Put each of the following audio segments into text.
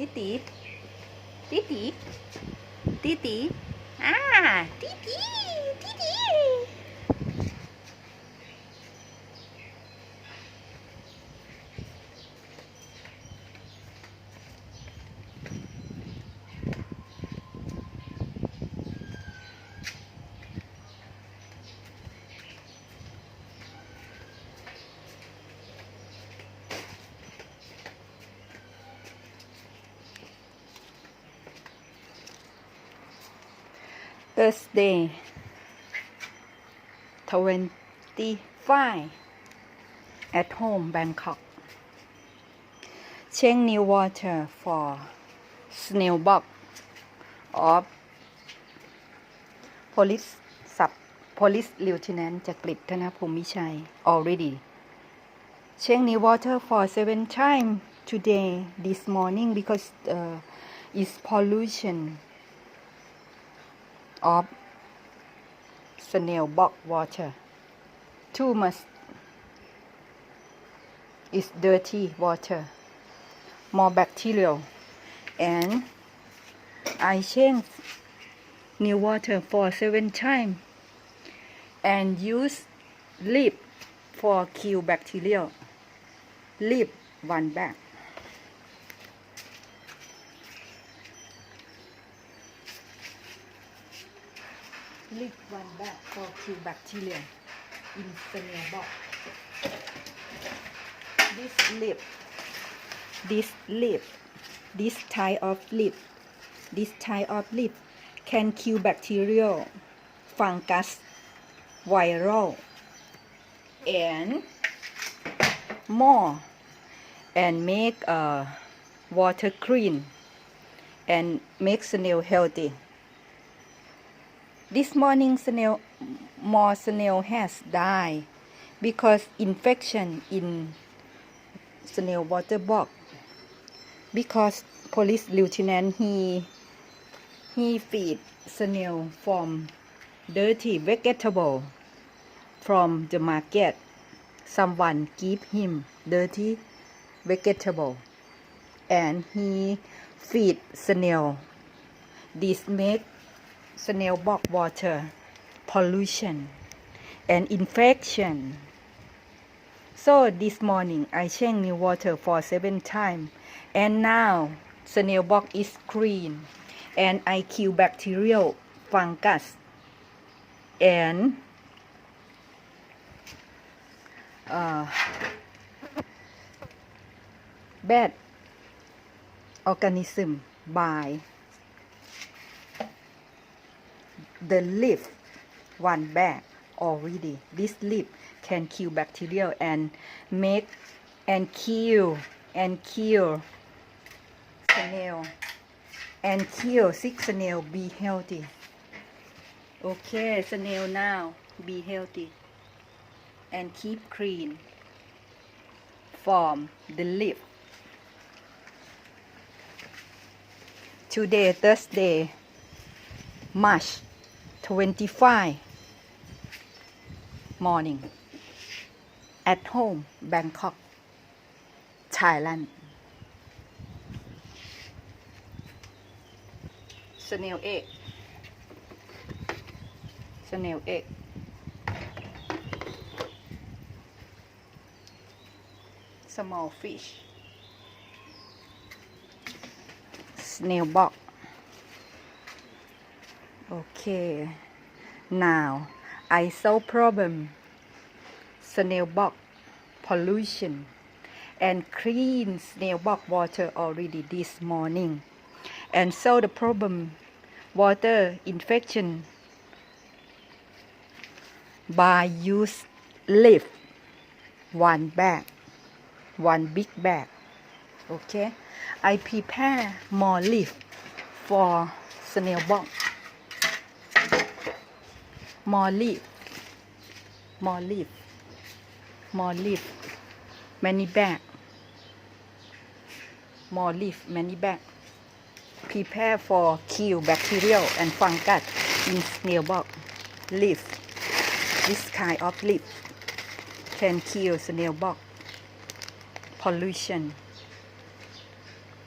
titi, titi, titi, Ah, titi, titi Thursday 25 at home Bangkok check new water for snail box of police sub police lieutenant จากกฤษธนภูมิชัย already check new water for seven time today this morning because uh, is pollution of snail box water. Too much is dirty water, more bacterial, and I change new water for seven time and use lip for kill bacteria. Lip one bag. Lip one bag for kill bacteria in box. This lip, this lip, this type of lip, this type of lip can kill bacteria, fungus, viral, and more, and make uh, water clean and make snail healthy. This morning snail more snail has died because infection in snail water box because police lieutenant he he feed snail from dirty vegetable from the market. Someone give him dirty vegetable. And he feed snail. This make snail box water pollution and infection. So this morning I change new water for seven times and now snail box is clean and I kill bacterial fungus and uh, bad organism by the leaf one bag already. This leaf can kill bacteria and make and kill and kill snail and kill sick snail be healthy. Okay, snail now be healthy and keep clean from the leaf. Today Thursday March 25 morning at home Bangkok Thailand snail egg snail egg สมอลฟิชสเนลบ็อก Okay, now I solve problem. Snail box pollution and clean snail box water already this morning. And solve the problem. Water infection by use leaf. One bag. One big bag. Okay. I prepare more leaf for snail box leaf. More leaf. Many more leaf many bag prepare for kill bacterial and fungus in snail box leaf. This kind of leaf can kill snail box pollution.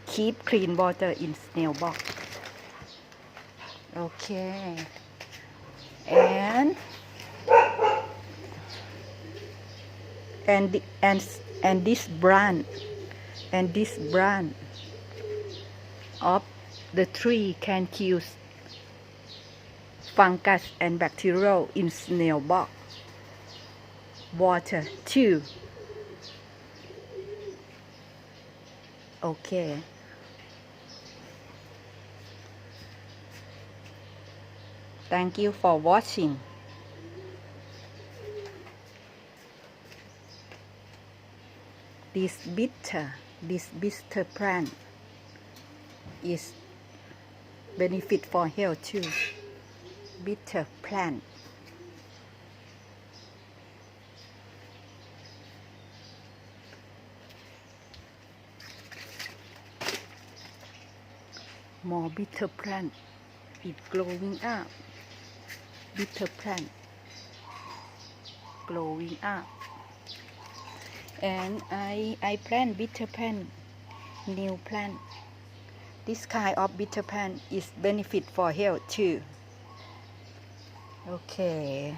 Keep clean water in snail box okay and and and and this brand and this brand of the tree can kill fungus and bacterial in snail box water too. Okay thank you for watching. This bitter this bitter plant is benefit for health too. Bitter plant. More bitter plant is growing up bitter plant growing up. And I I plant bitter plant new plant. This kind of bitter plant is benefit for health too. Okay.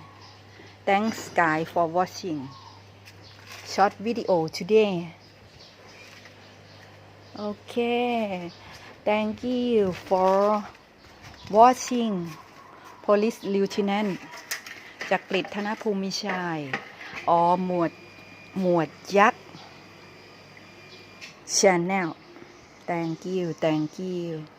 Thanks guys for watching. Short video today. Okay. Thank you for watching police lieutenant จากกฤษธนภูมิชัยออหมวด หมวดยักษ์ Channel thank you thank you